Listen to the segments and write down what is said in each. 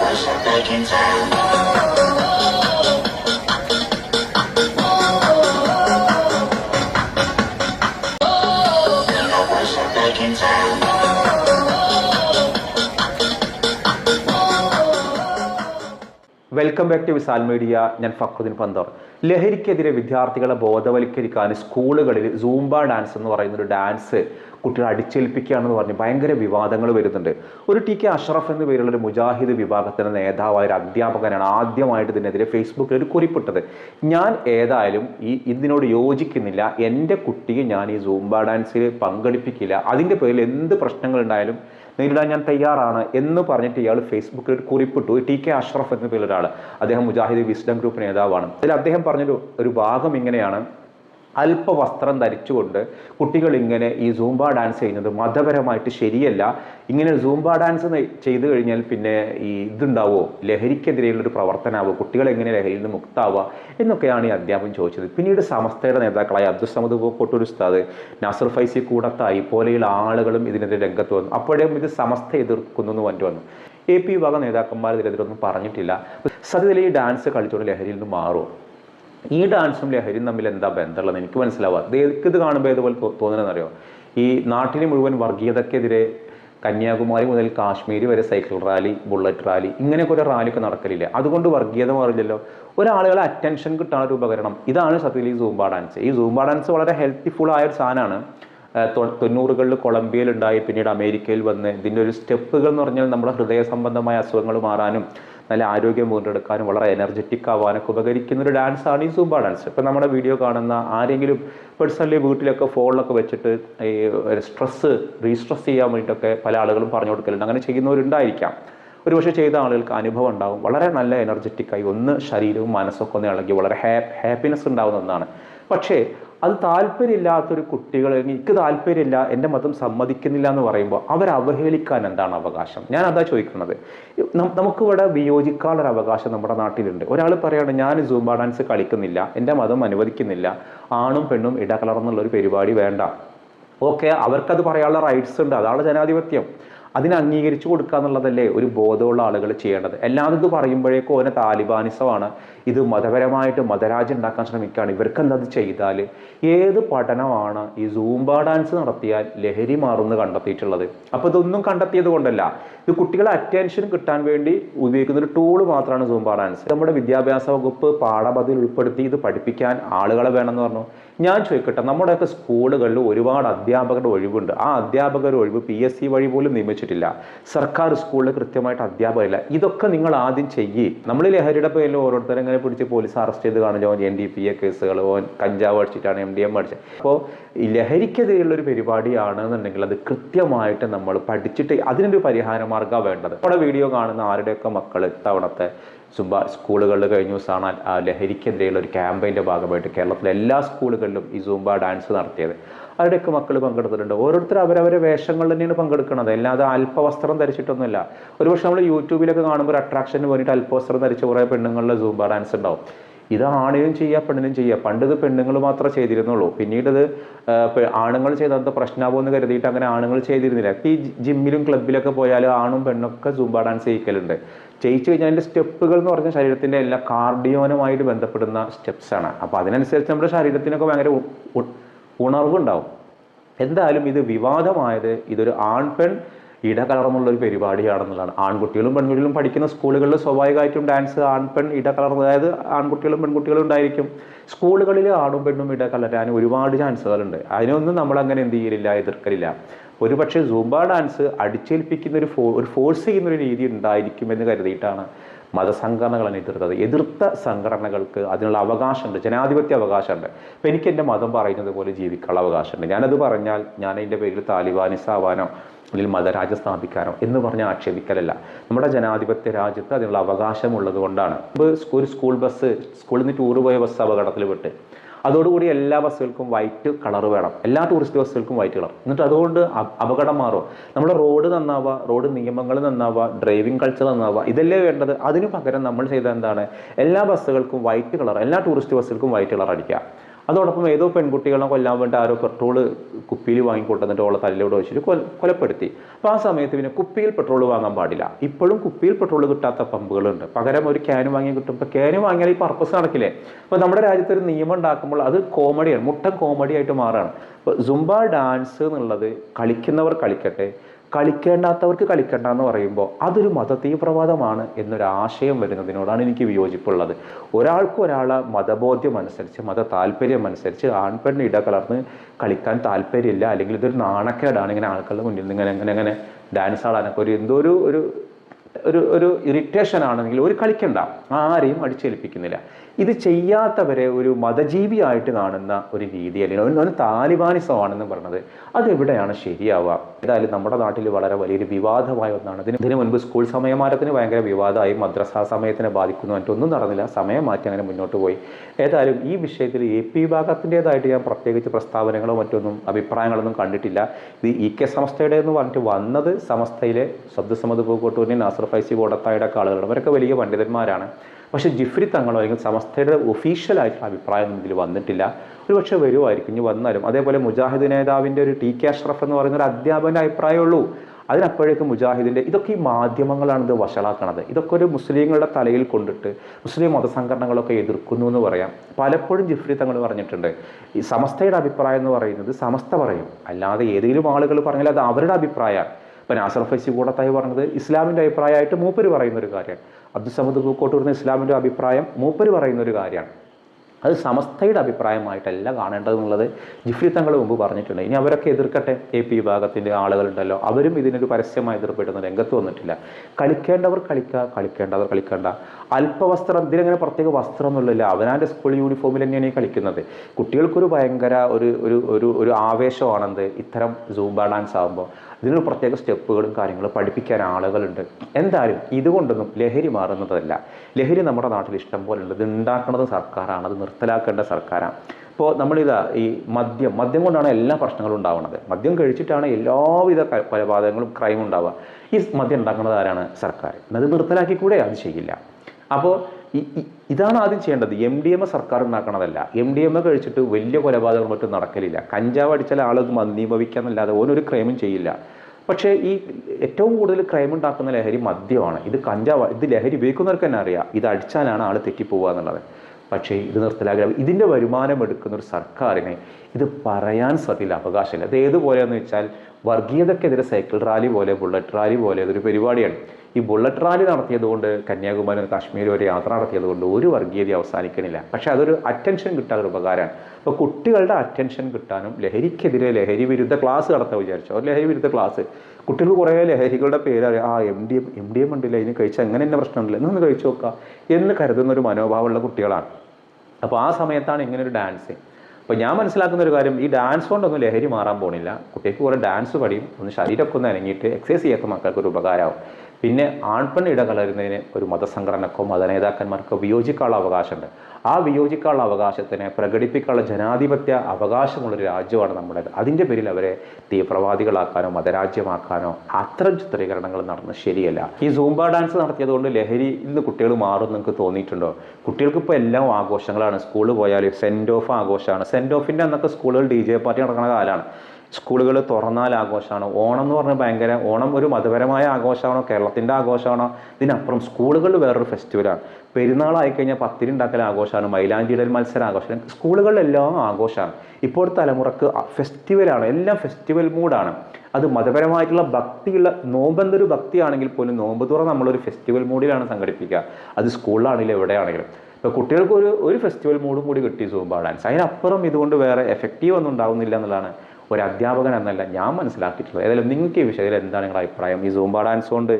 was a big in town. Welcome back to Visal media ഞാൻ ഫക്രുദ്ദീൻ പന്തർ. ലഹരിക്കെതിരെ വിദ്യാർത്ഥികളെ ബോധവൽക്കരിക്കാൻ സ്കൂളുകളിൽ സൂംബ ഡാൻസ് എന്ന് പറയുന്ന ഒരു ഡാൻസ് കുട്ടികളെ അടിച്ചേൽപ്പിക്കുകയാണെന്ന് പറഞ്ഞ് ഭയങ്കര വിവാദങ്ങൾ വരുന്നുണ്ട്. ഒരു ടി കെ അഷ്റഫ് എന്ന പേരുള്ള ഒരു മുജാഹിദ് വിഭാഗത്തിന്റെ നേതാവായ ഒരു അധ്യാപകനാണ് ആദ്യമായിട്ട് ഇതിനെതിരെ ഫേസ്ബുക്കിൽ ഒരു കുറിപ്പിട്ടത്. ഞാൻ ഏതായാലും ഈ ഇതിനോട് യോജിക്കുന്നില്ല. എന്റെ കുട്ടിയെ ഞാൻ ഈ സൂംബ ഡാൻസിൽ പങ്കെടുപ്പിക്കില്ല. അതിന്റെ പേരിൽ എന്ത് പ്രശ്നങ്ങൾ ഉണ്ടായാലും നേരിടാൻ ഞാൻ തയ്യാറാണ് എന്ന് പറഞ്ഞിട്ട് ഇയാൾ ഫേസ്ബുക്കിൽ ഒരു കുറിപ്പിട്ടു. ടി കെ അഷ്റഫ് എന്ന പേരിലൊരാൾ അദ്ദേഹം മുജാഹിദ് വിസ്ഡം ഗ്രൂപ്പ് നേതാവാണ്. അതിൽ അദ്ദേഹം പറഞ്ഞൊരു ഒരു ഭാഗം ഇങ്ങനെയാണ്. അല്പ വസ്ത്രം ധരിച്ചുകൊണ്ട് കുട്ടികൾ ഇങ്ങനെ ഈ സൂംബ ഡാൻസ് ചെയ്യുന്നത് മതപരമായിട്ട് ശരിയല്ല. ഇങ്ങനെ സൂംബ ഡാൻസ് ചെയ്തു കഴിഞ്ഞാൽ പിന്നെ ഈ ഇതുണ്ടാവോ? ലഹരിക്കെതിരെയുള്ള ഒരു പ്രവർത്തനമാവോ കുട്ടികൾ എങ്ങനെ ലഹരിയിൽ നിന്ന് മുക്താവുക എന്നൊക്കെയാണ് ഈ അധ്യാപകൻ ചോദിച്ചത്. പിന്നീട് സമസ്തയുടെ നേതാക്കളായ അബ്ദുൾ സമദ് ഒരു ഉസ്താദ് നാസർ ഫൈസി കൂടത്തായി പോലെയുള്ള ആളുകളും ഇതിനെതിരെ രംഗത്ത് വന്നു. അപ്പോഴും ഇത് സമസ്ത എതിർക്കുന്നു എന്ന് പറഞ്ഞു വന്നു. എ പി വിഭാഗം നേതാക്കന്മാർ ഇതിനെതിരൊന്നും പറഞ്ഞിട്ടില്ല. സത്യത്തിൽ ഈ ഡാൻസ് കളിച്ചുകൊണ്ട് ലഹരിയിൽ നിന്ന് മാറുമോ ഈ ഡാൻസും ലഹരിയും തമ്മിൽ എന്താ ബന്ധമുള്ളത്? എനിക്ക് മനസ്സിലാവുക ഇത് കാണുമ്പോൾ ഇതുപോലെ തോന്നണമെന്നറിയോ ഈ നാട്ടിലെ മുഴുവൻ വർഗീയതക്കെതിരെ കന്യാകുമാരി മുതൽ കാശ്മീർ വരെ സൈക്കിൾ റാലി ബുള്ളറ്റ് റാലി ഇങ്ങനെയൊക്കെ ഒരു റാലിയൊക്കെ നടക്കലില്ല? അതുകൊണ്ട് വർഗീയത മാറില്ലല്ലോ. ഒരാളുകളെ അറ്റൻഷൻ കിട്ടാനുള്ള ഒരു ഉപകരണം. ഇതാണ് സത്യത്തിൽ ഈ സൂംബ ഡാൻസ് ഈ സൂംബ ഡാൻസ് വളരെ ഹെൽത്തിഫുൾ ആയ ഒരു സാധനമാണ്. തൊണ്ണൂറുകളിൽ കൊളംബിയയിൽ ഉണ്ടായി പിന്നീട് അമേരിക്കയിൽ വന്ന് ഇതിന്റെ ഒരു സ്റ്റെപ്പുകൾ എന്ന് പറഞ്ഞാൽ നമ്മുടെ ഹൃദയ സംബന്ധമായ അസുഖങ്ങൾ മാറാനും നല്ല ആരോഗ്യം വീണ്ടെടുക്കാനും വളരെ എനർജറ്റിക് ആവാനൊക്കെ ഉപകരിക്കുന്ന ഒരു ഡാൻസാണ് ഈ സൂംബ ഡാൻസ് ഇപ്പം നമ്മുടെ വീഡിയോ കാണുന്ന ആരെങ്കിലും പേഴ്സണലി വീട്ടിലൊക്കെ ഫോണിലൊക്കെ വെച്ചിട്ട് ഈ സ്ട്രെസ്സ് റീസ്ട്രെസ് ചെയ്യാൻ വേണ്ടിയിട്ടൊക്കെ പല ആളുകളും പറഞ്ഞു കൊടുക്കലുണ്ട്. അങ്ങനെ ചെയ്യുന്നവരുണ്ടായിരിക്കാം. ഒരുപക്ഷെ ചെയ്ത ആളുകൾക്ക് അനുഭവം ഉണ്ടാവും. വളരെ നല്ല എനർജറ്റിക്കായി ഒന്ന് ശരീരവും മനസ്സൊക്കെ ഒന്ന് ഇളകി വളരെ ഹാപ്പിനെസ് ഉണ്ടാകുന്ന ഒന്നാണ്. പക്ഷേ അത് താല്പര്യമില്ലാത്തൊരു കുട്ടികൾ എനിക്ക് താല്പര്യമില്ല എന്റെ മതം സമ്മതിക്കുന്നില്ല എന്ന് പറയുമ്പോൾ അവർ അവഹേളിക്കാൻ എന്താണ് അവകാശം? ഞാൻ അതാ ചോദിക്കുന്നത്. നമുക്കിവിടെ വിയോജിക്കാനുള്ള അവകാശം നമ്മുടെ നാട്ടിലുണ്ട്. ഒരാൾ പറയാണ് ഞാൻ സൂംബ ഡാൻസ് കളിക്കുന്നില്ല എന്റെ മതം അനുവദിക്കുന്നില്ല ആണും പെണ്ണും ഇടകലർന്നുള്ളൊരു പരിപാടി വേണ്ട. ഓക്കെ അവർക്കത് പറയാനുള്ള റൈറ്റ്സ് ഉണ്ട്. അതാണ് ജനാധിപത്യം. അതിനെ അംഗീകരിച്ചു കൊടുക്കുക എന്നുള്ളതല്ലേ ഒരു ബോധമുള്ള ആളുകൾ ചെയ്യേണ്ടത്. എല്ലാതും ഇത് പറയുമ്പോഴേക്കും ഓനെ താലിബാനിസമാണ്. ഇത് മതപരമായിട്ട് മതരാജ്യം ഉണ്ടാക്കാൻ ശ്രമിക്കുകയാണ്. ഇവർക്ക് എന്താ ചെയ്താൽ ഏത് പഠനമാണ് ഈ സൂംബ ഡാൻസ് നടത്തിയാൽ ലഹരി മാറുമെന്ന് കണ്ടെത്തിയിട്ടുള്ളത്? അപ്പോൾ ഇതൊന്നും കണ്ടെത്തിയത് കൊണ്ടല്ല. ഇത് കുട്ടികളെ അറ്റൻഷൻ കിട്ടാൻ വേണ്ടി ഉപയോഗിക്കുന്ന ഒരു ടൂൾ മാത്രമാണ് സൂംബ ഡാൻസ്. നമ്മുടെ വിദ്യാഭ്യാസ വകുപ്പ് പാഠപദ്ധതിയിൽ ഉൾപ്പെടുത്തി ഇത് പഠിപ്പിക്കാൻ ആളുകളെ വേണമെന്ന് പറഞ്ഞു. ഞാൻ ചോദിക്കട്ടെ നമ്മുടെയൊക്കെ സ്കൂളുകളിൽ ഒരുപാട് അധ്യാപകരുടെ ഒഴിവുണ്ട്. ആ അധ്യാപകരുടെ ഒഴിവ് പി എസ് സി വഴി പോലും നിയമിച്ചിട്ടില്ല സർക്കാർ സ്കൂളിൽ കൃത്യമായിട്ട് അധ്യാപകരില്ല. ഇതൊക്കെ നിങ്ങൾ ആദ്യം ചെയ്യേ. നമ്മൾ ലഹരിയുടെ പേരിൽ ഓരോരുത്തരെ ഇങ്ങനെ പിടിച്ച് പോലീസ് അറസ്റ്റ് ചെയ്ത് കാണുമല്ലോ എൻ ഡി പി എ കേസുകൾ ഓൻ കഞ്ചാവ് അടിച്ചിട്ടാണ് എം ഡി എം അടിച്ചത്. അപ്പോൾ ലഹരിക്കെതിരെയുള്ള ഒരു പരിപാടിയാണെന്നുണ്ടെങ്കിൽ അത് കൃത്യമായിട്ട് നമ്മൾ പഠിച്ചിട്ട് അതിനൊരു പരിഹാര മാർഗമാണ് വേണ്ടത്. നമ്മുടെ വീഡിയോ കാണുന്ന ആരുടെയൊക്കെ മക്കൾ ഇത്തവണത്തെ സുബ സ്കൂളുകളിൽ കഴിഞ്ഞ ദിവസമാണ് ലഹരിക്കെതിരെയുള്ള ഒരു ക്യാമ്പയിന്റെ ഭാഗമായിട്ട് കേരളത്തിലെ എല്ലാ സ്കൂളുകളിലും ഈ സൂംബ ഡാൻസ് നടത്തിയത്. അവരുടെയൊക്കെ മക്കൾ പങ്കെടുത്തിട്ടുണ്ട്. ഓരോരുത്തർ അവരവരെ വേഷങ്ങൾ തന്നെയാണ് പങ്കെടുക്കുന്നത്. അല്ലാതെ അല്പവസ്ത്രം ധരിച്ചിട്ടൊന്നുമില്ല. ഒരുപക്ഷെ നമ്മൾ യൂട്യൂബിലൊക്കെ കാണുമ്പോൾ അട്രാക്ഷന് വേണ്ടിയിട്ട് അല്പവസ്ത്രം ധരിച്ച കുറേ പെണ്ണുങ്ങളുടെ സൂംബ ഡാൻസ് ഉണ്ടാവും. ഇത് ആണിനും ചെയ്യുക പെണ്ണിനും ചെയ്യുക പണ്ട് ഇത് പെണ്ണുങ്ങൾ മാത്രമേ ചെയ്തിരുന്നുള്ളൂ. പിന്നീട് ഇത് ആണുങ്ങൾ ചെയ്തത് പ്രശ്നമാകുമെന്ന് കരുതിയിട്ട് അങ്ങനെ ആണുങ്ങൾ ചെയ്തിരുന്നില്ല. ഈ ജിമ്മിലും ക്ലബിലൊക്കെ പോയാൽ ആണും പെണ്ണൊക്കെ സൂംബ ഡാൻസ് ചെയ്യിക്കലുണ്ട്. ചെയ്യിച്ചു കഴിഞ്ഞാൽ അതിന്റെ സ്റ്റെപ്പുകൾ എന്ന് പറഞ്ഞാൽ ശരീരത്തിന്റെ എല്ലാ കാർഡിയോനുമായിട്ട് ബന്ധപ്പെടുന്ന സ്റ്റെപ്സാണ് അപ്പോൾ അതിനനുസരിച്ച് നമ്മുടെ ശരീരത്തിനൊക്കെ ഭയങ്കര ഉണർവുണ്ടാവും. എന്തായാലും ഇത് വിവാദമായത് ഇതൊരു ആൺ പെൺ ഇടകലർന്നുള്ള ഒരു പരിപാടിയാണെന്നുള്ളതാണ്. ആൺകുട്ടികളും പെൺകുട്ടികളും പഠിക്കുന്ന സ്കൂളുകളിൽ സ്വാഭാവികമായിട്ടും ഡാൻസ് ആൺപെൺ ഇടകലർന്ന് അതായത് ആൺകുട്ടികളും പെൺകുട്ടികളും ഉണ്ടായിരിക്കും. സ്കൂളുകളിൽ ആണും പെണ്ണും ഇടകലരാൻ ഒരുപാട് ചാൻസുകളുണ്ട്. അതിനൊന്നും നമ്മൾ അങ്ങനെ എന്ത് ചെയ്യലില്ല എതിർക്കലില്ല. ഒരുപക്ഷെ സൂംബ ഡാൻസ് അടിച്ചേൽപ്പിക്കുന്ന ഒരു ഫോ ഒരു ഫോഴ്സ് ചെയ്യുന്ന ഒരു രീതി ഉണ്ടായിരിക്കുമെന്ന് കരുതിയിട്ടാണ് മതസംഘടനകളെ എതിർത്തത് എതിർത്ത സംഘടനകൾക്ക് അതിനുള്ള അവകാശമുണ്ട്. ജനാധിപത്യ അവകാശമുണ്ട്. ഇപ്പം എനിക്ക് എന്റെ മതം പറയുന്നത് പോലെ ജീവിക്കാനുള്ള അവകാശമുണ്ട്. ഞാനത് പറഞ്ഞാൽ ഞാൻ എന്റെ പേരിൽ താലിബാനിസ് ആവാനോ അല്ലെങ്കിൽ മതരാജ്യം സ്ഥാപിക്കാനോ എന്ന് പറഞ്ഞ് ആക്ഷേപിക്കലല്ല. നമ്മുടെ ജനാധിപത്യ രാജ്യത്ത് അതിനുള്ള അവകാശമുള്ളത് കൊണ്ടാണ്. ഒരു സ്കൂൾ ബസ് സ്കൂളിൽ നിന്ന് ടൂർ പോയ ബസ് അപകടത്തിൽ വിട്ട് അതോടുകൂടി എല്ലാ ബസ്സുകൾക്കും വൈറ്റ് കളർ വേണം. എല്ലാ ടൂറിസ്റ്റ് ബസ്സുകൾക്കും വൈറ്റ് കളർ എന്നിട്ട് അതുകൊണ്ട് അപ- അപകടം മാറും. നമ്മുടെ റോഡ് നന്നാവുക റോഡ് നിയമങ്ങൾ നന്നാവുക ഡ്രൈവിംഗ് കൾച്ചർ നന്നാവുക ഇതല്ലേ വേണ്ടത്? അതിനു പകരം നമ്മൾ ചെയ്ത എന്താണ്? എല്ലാ ബസ്സുകൾക്കും വൈറ്റ് കളർ എല്ലാ ടൂറിസ്റ്റ് ബസ്സുകൾക്കും വൈറ്റ് കളർ അടിക്കുക. അതോടൊപ്പം ഏതോ പെൺകുട്ടികളെ കൊല്ലാൻ വേണ്ടി ആരോ പെട്രോൾ കുപ്പിയിൽ വാങ്ങിക്കൊണ്ടെന്നിട്ട് ഓളെ തല്ലിലൂടെ വെച്ചിട്ട് കൊല കൊലപ്പെടുത്തി. അപ്പോൾ ആ സമയത്ത് പിന്നെ കുപ്പിയിൽ പെട്രോൾ വാങ്ങാൻ പാടില്ല. ഇപ്പോഴും കുപ്പിയിൽ പെട്രോൾ കിട്ടാത്ത പമ്പുകളുണ്ട്. പകരം ഒരു ക്യാൻ വാങ്ങി കിട്ടും ഇപ്പോൾ ക്യാൻ വാങ്ങിയാൽ ഈ പർപ്പസ് നടക്കില്ലേ? അപ്പോൾ നമ്മുടെ രാജ്യത്ത് ഒരു നിയമം ഉണ്ടാക്കുമ്പോൾ അത് കോമഡിയാണ് മുട്ട കോമഡി ആയിട്ട് മാറുകയാണ് ഇപ്പോൾ സുംബ ഡാൻസ് എന്നുള്ളത് കളിക്കുന്നവർ കളിക്കട്ടെ കളിക്കേണ്ടാത്തവർക്ക് കളിക്കണ്ട എന്ന് പറയുമ്പോൾ അതൊരു മത തീവ്രവാദമാണ് എന്നൊരു ആശയം വരുന്നതിനോടാണ് എനിക്ക് വിയോജിപ്പുള്ളത്. ഒരാൾക്ക് ഒരാളെ മതബോധ്യം അനുസരിച്ച് മത താല്പര്യം അനുസരിച്ച് ആൺപെണ്ണ് ഇടകലർന്ന് കളിക്കാൻ താല്പര്യമില്ല. അല്ലെങ്കിൽ ഇതൊരു നാണക്കേടാണ്. ഇങ്ങനെ ആൾക്കാരുടെ മുന്നിൽ നിന്ന് ഇങ്ങനെ ഇങ്ങനെ ഇങ്ങനെ ഡാൻസ് ആടാനൊക്കെ ഒരു എന്തോ ഒരു ഒരു ഒരു ഇറിറ്റേഷൻ ആണെങ്കിൽ ഒരു കളിക്കണ്ട. ആരെയും അടിച്ചേൽപ്പിക്കുന്നില്ല. ഇത് ചെയ്യാത്തവരെ ഒരു മതജീവിയായിട്ട് കാണുന്ന ഒരു രീതി അല്ലെങ്കിൽ ഒരു താലിബാനിസമാണെന്ന് പറഞ്ഞത് അതെവിടെയാണ് ശരിയാവുക? ഏതായാലും നമ്മുടെ നാട്ടിൽ വളരെ വലിയൊരു വിവാദമായ ഒന്നാണ്. ഇതിന് ഇതിനു മുൻപ് സ്കൂൾ സമയമാറ്റത്തിന് ഭയങ്കര വിവാദമായി. മദ്രസ സമയത്തിനെ ബാധിക്കുന്നു മറ്റൊന്നും നടന്നില്ല. സമയം മാറ്റി അങ്ങനെ മുന്നോട്ട് പോയി. ഏതായാലും ഈ വിഷയത്തിൽ എ പി വിഭാഗത്തിന്റെതായിട്ട് ഞാൻ പ്രത്യേകിച്ച് പ്രസ്താവനകളോ മറ്റൊന്നും അഭിപ്രായങ്ങളൊന്നും കണ്ടിട്ടില്ല. ഇത് ഇ കെ സമസ്തയുടെ എന്ന് പറഞ്ഞിട്ട് വന്നത് സമസ്തയിലെ ശബ്ദസമ്മത് പൂക്കോട്ടൂരിനെ നാസർ ഫൈസി കോടത്തായുടെ ഒക്കെ ആളുകളാണ് അവരൊക്കെ വലിയ പണ്ഡിതന്മാരാണ്. പക്ഷേ ജിഫ്രി തങ്ങളോ അല്ലെങ്കിൽ സമസ്തയുടെ ഒഫീഷ്യലായിട്ടുള്ള അഭിപ്രായം ഇതിൽ വന്നിട്ടില്ല. ഒരുപക്ഷെ വരുമായിരിക്കും ഇനി വന്നാലും. അതേപോലെ മുജാഹിദ് നേതാവിന്റെ ഒരു ടി കെ അഷ്റഫ് എന്ന് പറയുന്ന ഒരു അധ്യാപകന്റെ അഭിപ്രായമുള്ളൂ അതിനപ്പോഴേക്കും മുജാഹിദിന്റെ ഇതൊക്കെ ഈ മാധ്യമങ്ങളാണ് ഇത് വഷളാക്കണത്. ഇതൊക്കെ ഒരു മുസ്ലിങ്ങളുടെ തലയിൽ കൊണ്ടിട്ട് മുസ്ലിം മതസംഘടനകളൊക്കെ എതിർക്കുന്നു എന്ന് പറയാം. പലപ്പോഴും ജിഫ്രി തങ്ങൾ പറഞ്ഞിട്ടുണ്ട്. ഈ സമസ്തയുടെ അഭിപ്രായം എന്ന് പറയുന്നത് സമസ്ത പറയും. അല്ലാതെ ഏതെങ്കിലും ആളുകൾ പറഞ്ഞാൽ അത് അവരുടെ അഭിപ്രായമാണ്. ഇപ്പം നാസർ ഫൈസി കൂടത്തായി പറഞ്ഞത് ഇസ്ലാമിന്റെ അഭിപ്രായമായിട്ട് മൂപ്പര് പറയുന്ന ഒരു കാര്യമാണ് അബ്ദുസമദ് പൂക്കോട്ടൂരിന് ഇസ്ലാമിന്റെ അഭിപ്രായം മൂപ്പര് പറയുന്ന ഒരു കാര്യമാണ്. അത് സമസ്തയുടെ അഭിപ്രായമായിട്ടല്ല കാണേണ്ടതെന്നുള്ളത് ജിഫ്രി തങ്ങൾ മുമ്പ് പറഞ്ഞിട്ടുണ്ട്. ഇനി അവരൊക്കെ എതിർക്കട്ടെ? എ പി വിഭാഗത്തിന്റെ ആളുകളുണ്ടല്ലോ. അവരും ഇതിനൊരു പരസ്യമായി എതിർപ്പെടുന്ന രംഗത്ത് വന്നിട്ടില്ല. കളിക്കേണ്ടവർ കളിക്കുക കളിക്കേണ്ടവർ കളിക്കേണ്ട. അല്പവസ്ത്രം ഇതിലങ്ങനെ പ്രത്യേക വസ്ത്രം ഒന്നുമില്ല. അവനാന്റെ സ്കൂൾ യൂണിഫോമിൽ തന്നെയാണ് ഈ കളിക്കുന്നത്. കുട്ടികൾക്കൊരു ഭയങ്കര ഒരു ഒരു ഒരു ഒരു ആവേശമാണെന്ത്? ഇത്തരം സൂംബ ഡാൻസ് ആകുമ്പോൾ ഇതിന് പ്രത്യേക സ്റ്റെപ്പുകളും കാര്യങ്ങളും പഠിപ്പിക്കാൻ ആളുകളുണ്ട്. എന്തായാലും ഇതുകൊണ്ടൊന്നും ലഹരി മാറുന്നതല്ല. ലഹരി നമ്മുടെ നാട്ടിൽ ഇഷ്ടം പോലെ ഇത് ഉണ്ടാക്കുന്നത് സർക്കാരാണ് അത് നിർത്തലാക്കേണ്ട സർക്കാരാണ്. ഇപ്പോൾ നമ്മളിതാ ഈ മദ്യം മദ്യം കൊണ്ടാണ് എല്ലാ പ്രശ്നങ്ങളും ഉണ്ടാവുന്നത്. മദ്യം കഴിച്ചിട്ടാണ് എല്ലാവിധ കൊലപാതകങ്ങളും ക്രൈം ഉണ്ടാവുക. ഈ മദ്യം ഉണ്ടാക്കുന്നത് ആരാണ്? സർക്കാർ അത് നിർത്തലാക്കി കൂടെ അത് ചെയ്യില്ല. അപ്പോൾ ഇതാണ് ആദ്യം ചെയ്യേണ്ടത്. എം ഡി എം എ സർക്കാർ ഉണ്ടാക്കണതല്ല. എം ഡി എം എ കഴിച്ചിട്ട് വലിയ കൊലപാതകം മറ്റും നടക്കലില്ല. കഞ്ചാവ് അടിച്ചാൽ ആളത് മന്ദീഭവിക്കാന്നല്ലാതെ ഓനൊരു ക്രൈമും ചെയ്യില്ല. പക്ഷേ ഈ ഏറ്റവും കൂടുതൽ ക്രൈം ഉണ്ടാക്കുന്ന ലഹരി മദ്യമാണ്. ഇത് കഞ്ചാവ് ഇത് ലഹരി ഉപയോഗിക്കുന്നവർക്ക് തന്നെ അറിയാം. ഇത് അടിച്ചാലാണ് ആൾ തെറ്റിപ്പോവുക എന്നുള്ളത് പക്ഷേ ഇത് നിർത്തലാഗ്രഹം ഇതിന്റെ വരുമാനം എടുക്കുന്ന ഒരു സർക്കാരിനെ ഇത് പറയാൻ സത്യത്തിൽ അവകാശമില്ല. അത് ഏതുപോലെയെന്ന് വെച്ചാൽ വർഗീയതക്കെതിരെ സൈക്കിൾ റാലി പോലെ ബുള്ളറ്റ് റാലി പോലെ അതൊരു പരിപാടിയാണ്. ഈ ബുള്ളറ്റ് റാലി നടത്തിയതുകൊണ്ട് കന്യാകുമാരി കാശ്മീർ വരെ യാത്ര നടത്തിയതുകൊണ്ട് ഒരു വർഗീയത അവസാനിക്കണില്ല. പക്ഷെ അതൊരു അറ്റൻഷൻ കിട്ടാൻ ഒരു ഉപകാരമാണ്. അപ്പോൾ കുട്ടികളുടെ അറ്റൻഷൻ കിട്ടാനും ലഹരിക്കെതിരെ ലഹരി വിരുദ്ധ ക്ലാസ് നടത്താൻ വിചാരിച്ചു? ഒരു ലഹരി വിരുദ്ധ ക്ലാസ്. കുട്ടികൾ കുറേ ലഹരികളുടെ പേര് ആ M D M M D M ഉണ്ടല്ലോ? ഇതിന് കഴിച്ചാൽ എങ്ങനെ തന്നെ പ്രശ്നമുണ്ടല്ലോ? എന്നൊന്ന് കഴിച്ചു നോക്കുക എന്ന് കരുതുന്ന ഒരു മനോഭാവമുള്ള കുട്ടികളാണ്. അപ്പോൾ ആ സമയത്താണ് ഇങ്ങനെ ഒരു ഡാൻസ് അപ്പോൾ ഞാൻ മനസ്സിലാക്കുന്ന ഒരു കാര്യം ഈ ഡാൻസ് കൊണ്ടൊന്നും ലഹരി മാറാൻ പോണില്ല. കുട്ടിക്ക് കുറേ ഡാൻസ് പഠിയും ഒന്ന് ശരീരമൊക്കെ ഒന്ന് അനങ്ങിയിട്ട് എക്സസൈസ് ചെയ്യാത്ത മക്കൾക്ക് ഒരു ഉപകാരമാവും പിന്നെ ആൺപെൺ ഇടകലരുന്നതിന് ഒരു മതസംഘടനക്കോ മതനേതാക്കന്മാർക്കോ വിയോജിക്കാനുള്ള അവകാശമുണ്ട് ആ വിയോജിക്കാനുള്ള അവകാശത്തിനെ പ്രകടിപ്പിക്കാനുള്ള ജനാധിപത്യ അവകാശമുള്ളൊരു രാജ്യമാണ് നമ്മുടേത്. അതിന്റെ പേരിൽ അവരെ തീവ്രവാദികളാക്കാനോ മതരാജ്യമാക്കാനോ അത്തരം ചിത്രീകരണങ്ങൾ നടന്നത് ശരിയല്ല. ഈ സൂംബ ഡാൻസ് നടത്തിയത് കൊണ്ട് ലഹരിയിൽ ഇന്ന് കുട്ടികൾ മാറും നിങ്ങൾക്ക് തോന്നിയിട്ടുണ്ടോ? കുട്ടികൾക്ക് ഇപ്പോൾ എല്ലാം ആഘോഷങ്ങളാണ്. സ്കൂളിൽ പോയാൽ സെൻഡ് ഓഫ് ആഘോഷമാണ്. സെൻഡ് ഓഫിന്റെ അന്നൊക്കെ സ്കൂളുകൾ ഡി ജെ പാർട്ടി നടക്കുന്ന കാലമാണ്. സ്കൂളുകൾ തുറന്നാൽ ആഘോഷമാണ്. ഓണം എന്ന് പറഞ്ഞാൽ ഭയങ്കര ഓണം ഒരു മതപരമായ ആഘോഷമാണോ? കേരളത്തിന്റെ ആഘോഷമാണോ? ഇതിനപ്പുറം സ്കൂളുകളിൽ വേറൊരു ഫെസ്റ്റിവലാണ് പെരുന്നാളായി കഴിഞ്ഞാൽ പത്തിരി ഉണ്ടാക്കൽ ആഘോഷമാണ്. മൈലാഞ്ചിടൽ മത്സരം ആഘോഷമാണ്. സ്കൂളുകളിലെല്ലാം ആഘോഷമാണ്. ഇപ്പോൾ തലമുറയ്ക്ക് ഫെസ്റ്റിവലാണ് എല്ലാം ഫെസ്റ്റിവൽ മൂഡാണ് അത് മതപരമായിട്ടുള്ള ഭക്തിയുള്ള നോമ്പെന്തൊരു ഭക്തിയാണെങ്കിൽ പോലും നോമ്പ് തുറ നമ്മളൊരു ഫെസ്റ്റിവൽ മൂഡിലാണ് സംഘടിപ്പിക്കുക. അത് സ്കൂളിലാണെങ്കിലും എവിടെയാണെങ്കിലും. ഇപ്പോൾ കുട്ടികൾക്ക് ഒരു ഒരു ഫെസ്റ്റിവൽ മൂഡും കൂടി കിട്ടി സൂംബ ഡാൻസ് അതിനപ്പുറം ഇതുകൊണ്ട് വേറെ എഫക്റ്റീവ് ഒന്നും ഉണ്ടാവുന്നില്ല എന്നുള്ളതാണ് ഒരു അധ്യാപകൻ എന്നല്ല ഞാൻ മനസ്സിലാക്കിയിട്ടുള്ളത്. ഏതായാലും നിങ്ങൾക്ക് ഈ വിഷയത്തിൽ എന്താണ് നിങ്ങളുടെ അഭിപ്രായം? ഈ സൂംബ ഡാൻസ് കൊണ്ട്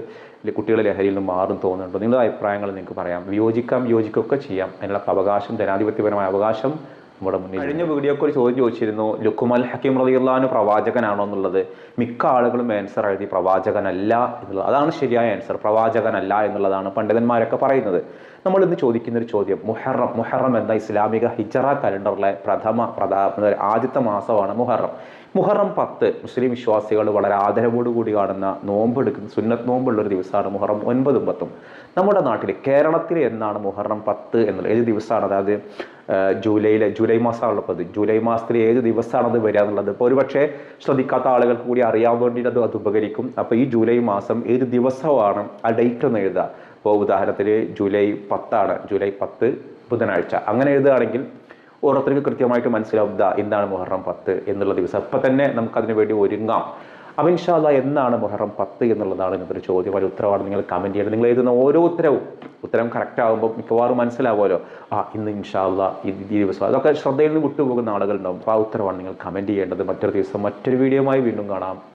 കുട്ടികൾ ലഹരിയിൽ നിന്ന് മാറും തോന്നുന്നുണ്ടോ? നിങ്ങളുടെ അഭിപ്രായങ്ങൾ നിങ്ങൾക്ക് പറയാം. വിയോജിക്കാം വിയോജിക്കുകയൊക്കെ ചെയ്യാം. അതിനുള്ള അവകാശം ജനാധിപത്യപരമായ അവകാശം നമ്മുടെ മുന്നിൽ കഴിഞ്ഞ വീഡിയോക്ക് ഒരു ചോദ്യം ചോദിച്ചിരുന്നു ലുക്കുമൽ ഹക്കീം റളിയല്ലാഹു പ്രവാചകനാണോ എന്നുള്ളത്. മിക്ക ആളുകളും ആൻസർ എഴുതി പ്രവാചകനല്ല എന്നുള്ളത്. അതാണ് ശരിയായ ആൻസർ പ്രവാചകനല്ല എന്നുള്ളതാണ് പണ്ഡിതന്മാരൊക്കെ പറയുന്നത്. നമ്മൾ ഇന്ന് ചോദിക്കുന്ന ഒരു ചോദ്യം മുഹറം. മുഹറം എന്ന ഇസ്ലാമിക ഹിജറ കലണ്ടറിലെ പ്രഥമ പ്രധാ ആദ്യത്തെ മാസമാണ് മുഹറം. മുഹറം പത്ത് മുസ്ലിം വിശ്വാസികൾ വളരെ ആദരവോടുകൂടി കാണുന്ന നോമ്പെടുക്കുന്ന സുന്നത്ത് നോമ്പുള്ള ഒരു ദിവസമാണ് മുഹറം ഒൻപതും പത്തും. നമ്മുടെ നാട്ടിൽ കേരളത്തിൽ എന്നാണ് മുഹറം പത്ത് എന്നുള്ളത്? ഏത് ദിവസമാണ്? അതായത് ജൂലൈയിലെ ജൂലൈ ഇപ്പോൾ ജൂലൈ മാസത്തിൽ ഏത് ദിവസമാണത് വരിക എന്നുള്ളത്? ഇപ്പോൾ ഒരു പക്ഷേ ശ്രദ്ധിക്കാത്ത ആളുകൾ കൂടി അറിയാൻ വേണ്ടിയിട്ട് അത് അത് ഉപകരിക്കും. അപ്പോൾ ഈ ജൂലൈ മാസം ഏത് ദിവസമാണ് ആ ഡേറ്റ് ഒന്ന് എഴുതുക? ഇപ്പോൾ ഉദാഹരണത്തിന് ജൂലൈ പത്താണ്. ജൂലൈ പത്ത് ബുധനാഴ്ച. അങ്ങനെ എഴുതുകയാണെങ്കിൽ ഓരോരുത്തർക്ക് കൃത്യമായിട്ട് മനസ്സിലാവുക എന്താണ് മുഹറം പത്ത് എന്നുള്ള ദിവസം. അപ്പം തന്നെ നമുക്കതിനു വേണ്ടി ഒരുങ്ങാം. അപ്പം ഇൻഷാല്ല എന്നാണ് മുഹറം പത്ത് എന്നുള്ളതാണ് ഇന്നത്തെ ഒരു ചോദ്യം. ഒരു ഉത്തരവാണ് നിങ്ങൾ കമന്റ് ചെയ്യണം നിങ്ങൾ എഴുതുന്ന ഓരോ ഉത്തരവും ഉത്തരം കറക്റ്റ് ആകുമ്പോൾ മിക്കവാറും മനസ്സിലാവുമല്ലോ. ആ ഇന്ന് ഇൻഷാല്ല ഈ ദിവസം അതൊക്കെ ശ്രദ്ധയിൽ നിന്ന് വിട്ടുപോകുന്ന ആളുകളുണ്ടാവും. അപ്പോൾ ആ ഉത്തരവാണ് നിങ്ങൾ കമന്റ് ചെയ്യേണ്ടത്. മറ്റൊരു ദിവസം മറ്റൊരു വീഡിയോയുമായി വീണ്ടും കാണാം.